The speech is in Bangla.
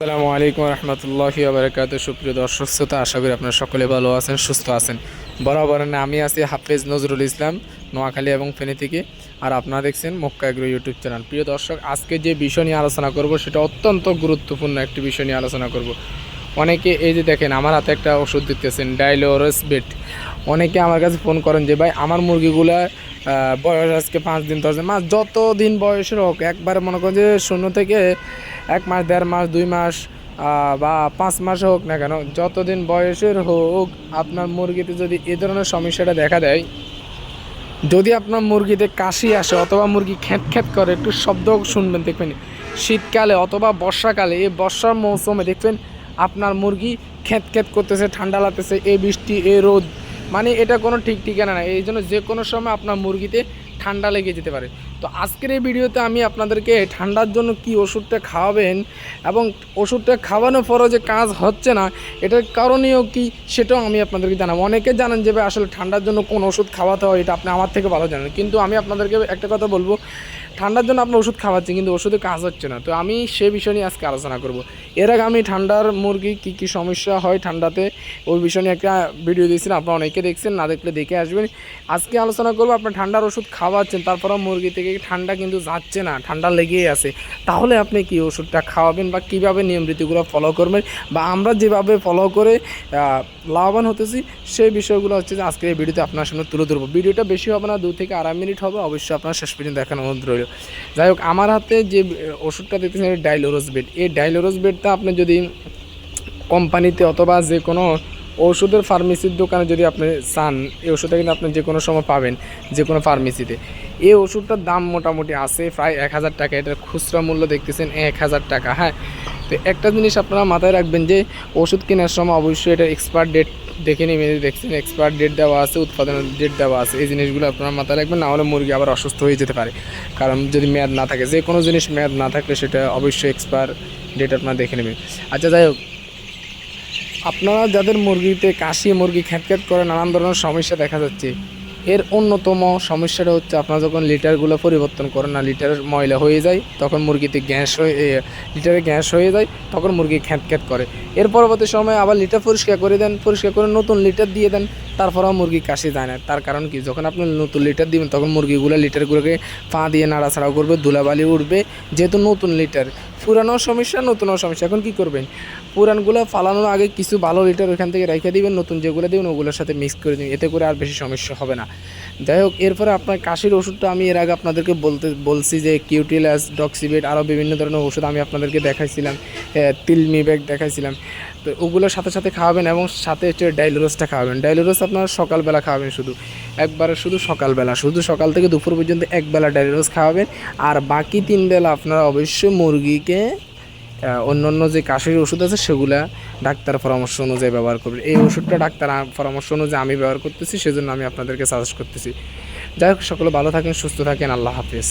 আসসালামু আলাইকুম রহমতুল্লাহি আবরকাত সুপ্রিয় দর্শক, শ্রোতা, আশা করি আপনারা সকলে ভালো আছেন, সুস্থ আছেন। বরাবর আমি আছি হাফেজ নজরুল ইসলাম, নোয়াখালী এবং ফেনী থেকে। আর আপনারা দেখছেন মক্কা এগ্রো ইউটিউব চ্যানেল। প্রিয় দর্শক, আজকে যে বিষয় নিয়ে আলোচনা করব, সেটা অত্যন্ত গুরুত্বপূর্ণ একটি বিষয় নিয়ে আলোচনা করব। অনেকে এই যে দেখেন, আমার হাতে একটা ওষুধ দিতেছেন ডাইলোরস বেট অনেকে আমার কাছে ফোন করেন যে, ভাই, আমার মুরগিগুলা বয়স আজকে পাঁচ দিন, দশ দিন। মাস যত দিন বয়সের হোক, একবারে মনে করেন যে শূন্য থেকে এক মাস, দেড় মাস, দুই মাস বা পাঁচ মাস হোক না কেন, যতদিন বয়সের হোক, আপনার মুরগিতে যদি এ ধরনের সমস্যাটা দেখা দেয়, যদি আপনার মুরগিতে কাশি আসে অথবা মুরগি খ্যাঁত খ্যাঁত করে, একটু শব্দ শুনবেন, দেখবেন, শীতকালে অথবা বর্ষাকালে, এই বর্ষার মৌসুমে দেখবেন আপনার মুরগি খ্যাঁত খ্যাঁত করতেছে, ঠান্ডা লাগতেছে এ বৃষ্টি এ রোদ মানে এটা কোনো ঠিক ঠিকানা না এই জন্য যে কোনো সময় আপনার মুরগিতে ঠান্ডা লেগে যেতে পারে। তো আজকের এই ভিডিওতে আমি আপনাদেরকে ঠান্ডার জন্য কি ওষুধটা খাওয়াবেন এবং ওষুধটা খাওয়ানোর পরও যে কাজ হচ্ছে না, এটার কারণেও কি সেটাও আমি আপনাদেরকে জানাব। অনেকে জানেন যে আসলে ঠান্ডার জন্য কোন ওষুধ খাওয়াতে হয়, এটা আপনি আমার থেকে ভালো জানেন। কিন্তু আমি আপনাদেরকে একটা কথা বলব ঠান্ডার জন্য আপনার ওষুধ খাওয়াচ্ছি, কিন্তু ওষুধে কাজ হচ্ছে না। তো আমি সে বিষয় নিয়ে আজকে আলোচনা করব। এর আগে আমি ঠান্ডার মুরগি কী কী সমস্যা হয় ঠান্ডাতে, ওই বিষয় নিয়ে একটা ভিডিও দিয়েছিলাম, আপনারা অনেকে দেখছেন, না দেখলে দেখে আসবেন। আজকে আলোচনা করব আপনার ঠান্ডার ওষুধ খাওয়াচ্ছেন তারপরেও মুরগি থেকে ঠান্ডা কিন্তু যাচ্ছে না, ঠান্ডা লেগেই আছে। তাহলে আপনি কি ওষুধটা খাওয়াবেন বা কীভাবে নিয়ম রীতিগুলো ফলো করবেন? বা আমরা যেভাবে ফলো করে লাভবান হতেছি, সেই বিষয়গুলো হচ্ছে যে আজকের এই ভিডিওতে আপনার সামনে তুলে ধরবো। ভিডিওটা বেশি হবে না, দু থেকে আড়াই মিনিট হবে, অবশ্যই আপনার শেষ পর্যন্ত দেখানো অনুরোধ রইল। যাই হোক, আমার হাতে যে ওষুধটা দিতেছেন ডাইলোরস বেড এই ডাইলোরস বেডটা আপনি যদি কোম্পানিতে অথবা যে কোনো ওষুধের ফার্মেসির দোকানে যদি আপনি চান, এই ওষুধটা কিন্তু আপনি যে কোনো সময় পাবেন, যে কোনো ফার্মেসিতে। এই ওষুধটার দাম মোটামুটি আছে প্রায় এক হাজার টাকা। এটার খুচরা মূল্য দেখতেছেন এক হাজার টাকা হ্যাঁ? তো একটা জিনিস আপনারা মাথায় রাখবেন যে, ওষুধ কেনার সময় অবশ্যই এটা এক্সপায়ার ডেট দেখে নিয়ে দেখছেন এক্সপায়ার ডেট দেওয়া আছে, উৎপাদনের ডেট দেওয়া আছে, এই জিনিসগুলো আপনার মাথায় রাখবেন, না হলে মুরগি আবার অসুস্থ হয়ে যেতে পারে। কারণ যদি মেয়াদ না থাকে, যে কোনো জিনিস মেয়াদ না থাকলে সেটা অবশ্যই এক্সপায়ার ডেট আপনারা দেখে নেবেন। আচ্ছা যাই হোক। আপনারা যাদের মুরগিতে কাশি, মুরগি খ্যাঁত করে, নানান ধরনের সমস্যা দেখা যাচ্ছে এর অন্যতম সমস্যাটা হচ্ছে আপনারা যখন লিটারগুলো পরিবর্তন করেন না, লিটার ময়লা হয়ে যায়, তখন মুরগিতে গ্যাস হয়ে লিটারে গ্যাস হয়ে যায়, তখন মুরগি খ্যাঁত খ্যাঁত করে। এর পরবর্তী সময় আবার লিটার পরিষ্কার করে দেন, পরিষ্কার করে নতুন লিটার দিয়ে দেন, তারপরেও মুরগি কাশি যায় না। তার কারণ কি? যখন আপনি নতুন লিটার দিবেন, তখন মুরগিগুলো লিটারগুলোকে পা দিয়ে নাড়াছাড়া করবে, ধুলাবালি উঠবে, যেহেতু নতুন লিটার পুরানো সমস্যা, নতুনও সমস্যা। এখন কি করবেন? পুরানগুলো ফালানোর আগে কিছু ভালো লিটার ওইখান থেকে রেখে দিবেন, নতুন যেগুলো দিবেন, ওগুলোর সাথে মিক্স করে দিবেন, এতে করে আর বেশি সমস্যা হবে না। যাই হোক, এরপরে আপনার কাশির ওষুধটা আমি এর আগে আপনাদেরকে বলতে, বলছি যে কিউটিলাস ডক্সিবেট আরও বিভিন্ন ধরনের ওষুধ আমি আপনাদেরকে দেখাইছিলাম তিলমি ব্যাগ দেখাইছিলাম। তো ওগুলোর সাথে সাথে খাওয়াবেন এবং সাথে হচ্ছে ডাইলোরসটা খাওয়াবেন। ডাইলোরস আপনারা সকালবেলা খাওয়াবেন শুধু। একবারে শুধু সকালবেলা, শুধু সকাল থেকে দুপুর পর্যন্ত একবেলা রোজ খাওয়াবেন। আর বাকি তিন বেলা আপনারা অবশ্যই মুরগিকে অন্য অন্য যে কাশির ওষুধ আছে সেগুলা ডাক্তার পরামর্শ অনুযায়ী ব্যবহার করবেন। এই ওষুধটা ডাক্তার পরামর্শ অনুযায়ী আমি ব্যবহার করতেছি, সেজন্য আমি আপনাদেরকে সাজেস্ট করতেছি। যাই হোক, সকলে ভালো থাকেন, সুস্থ থাকেন, আল্লাহ হাফিজ।